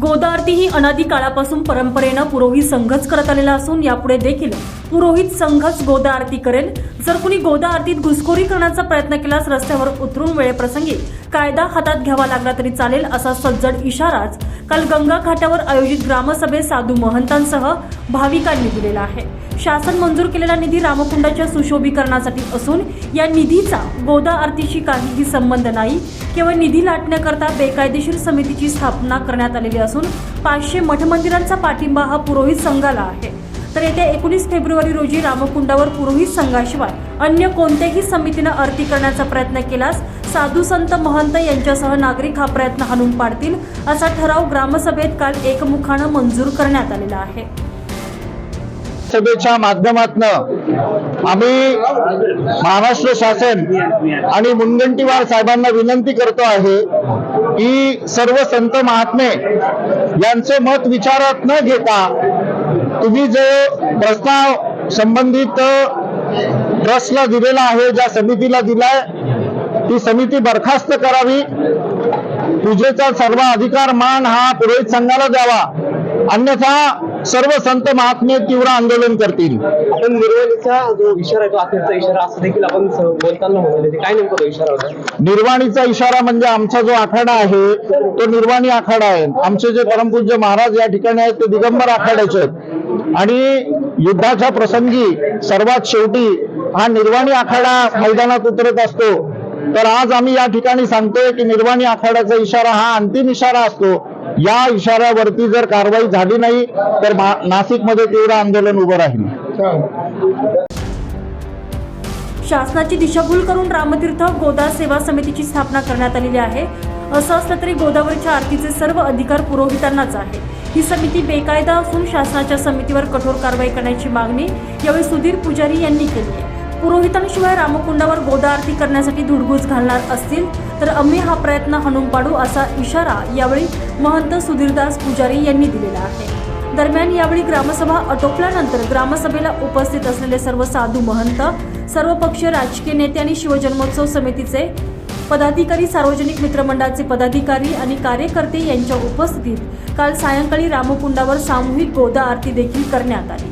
गोदा आरती ही अनादी काळापासून परंपरेनं पुरोहित संघच करत आलेला असून यापुढे देखील पुरोहित संघच गोदा आरती करेल. जर कुणी गोदा आरतीत घुसखोरी करण्याचा प्रयत्न केल्यास रस्त्यावर उतरून वेळेप्रसंगी कायदा हातात घ्यावा लागला तरी चालेल असा सज्जड इशाराच काल गंगा घाटावर आयोजित ग्रामसभेत साधू महंतांसह भाविकांनी दिलेला आहे. शासन मंजूर केलेला निधी रामकुंडाच्या सुशोभीकरणासाठी असून या निधीचा गोदा आरतीशी काहीही संबंध नाही. केवळ निधी लाटण्याकरता बेकायदेशीर समितीची स्थापना करण्यात आलेली असून पाचशे मठमंदिरांचा पाठिंबा हा पुरोहित संघाला आहे. तर येत्या एकोणीस फेब्रुवारी रोजी रामकुंडावर पुरोहित संघाशिवाय अन्य कोणत्याही समितीनं आरती करण्याचा प्रयत्न केलास साधू संत महंत यांच्यासह नागरिक हा प्रयत्न हाणून पाडतील असा ठराव ग्रामसभेत काल एकमुखानं मंजूर करण्यात आलेला आहे. सभेच्या माध्यमातून आम्ही महाराष्ट्र शासन आणि मुनगंटीवार साहेबांना विनंती करतो आहे की सर्व संत महात्मे यांचे मत विचारात न घेता तुम्ही जो प्रस्ताव संबंधित ट्रस्टला दिलेला आहे ज्या समितीला दिलाय ती समिती बरखास्त करावी. पूजेचा सर्व अधिकार मान हा पुरोहित संघाला द्यावा. अन्यथा सर्व संत महात्मे तीव्र आंदोलन करतील. आपण निर्वहणीचा जो इशारा आहे तो अखेरचा इशारा असं देखील आपण बोलताना म्हणाले काय नेमका तो इशारा होता? निर्वाणीचा इशारा म्हणजे आमचा जो आखाडा आहे तो निर्वाणी आखाडा आहे. आमचे जे परमपूज्य महाराज या ठिकाणी आहेत ते दिगंबर आखाड्याचे आहेत. आणि युद्धाच्या प्रसंगी सर्वात शेवटी हा निर्वाणी आखाडा मैदानात उतरत असतो. तर आज आम्ही या ठिकाणी सांगतोय की निर्वाणी आखाड्याचा इशारा हा अंतिम इशारा असतो. या इशाऱ्यावरती जर कारवाई झाली नाही तर नाशिकमध्ये तीव्र आंदोलन उभं राहील. शासनाची दिशाभूल करून रामतीर्थ गोदा सेवा समितीची स्थापना करण्यात आलेली आहे. असं असलं तरी गोदावरीच्या आरतीचे सर्व अधिकार पुरोहितांनाच आहे. ही समिती बेकायदा असून शासनाच्या समितीवर कठोर कारवाई करण्याची मागणी यावेळी सुधीर पुजारी यांनी केली आहे. पुरोहितांशिवाय रामकुंडावर गोदा आरती करण्यासाठी धुडगूस घालणार असतील तर आम्ही हा प्रयत्न हणून पाडू असा इशारा यावेळी महंत सुधीरदास पुजारी यांनी दिलेला आहे. दरम्यान यावेळी ग्रामसभा आटोपल्यानंतर ग्रामसभेला उपस्थित असलेले सर्व साधू महंत सर्वपक्षीय राजकीय नेते आणि शिवजन्मोत्सव समितीचे पदाधिकारी सार्वजनिक मित्रमंडळाचे पदाधिकारी आणि कार्यकर्ते यांच्या उपस्थितीत काल सायंकाळी रामकुंडावर सामूहिक गोदा आरती देखील करण्यात आली.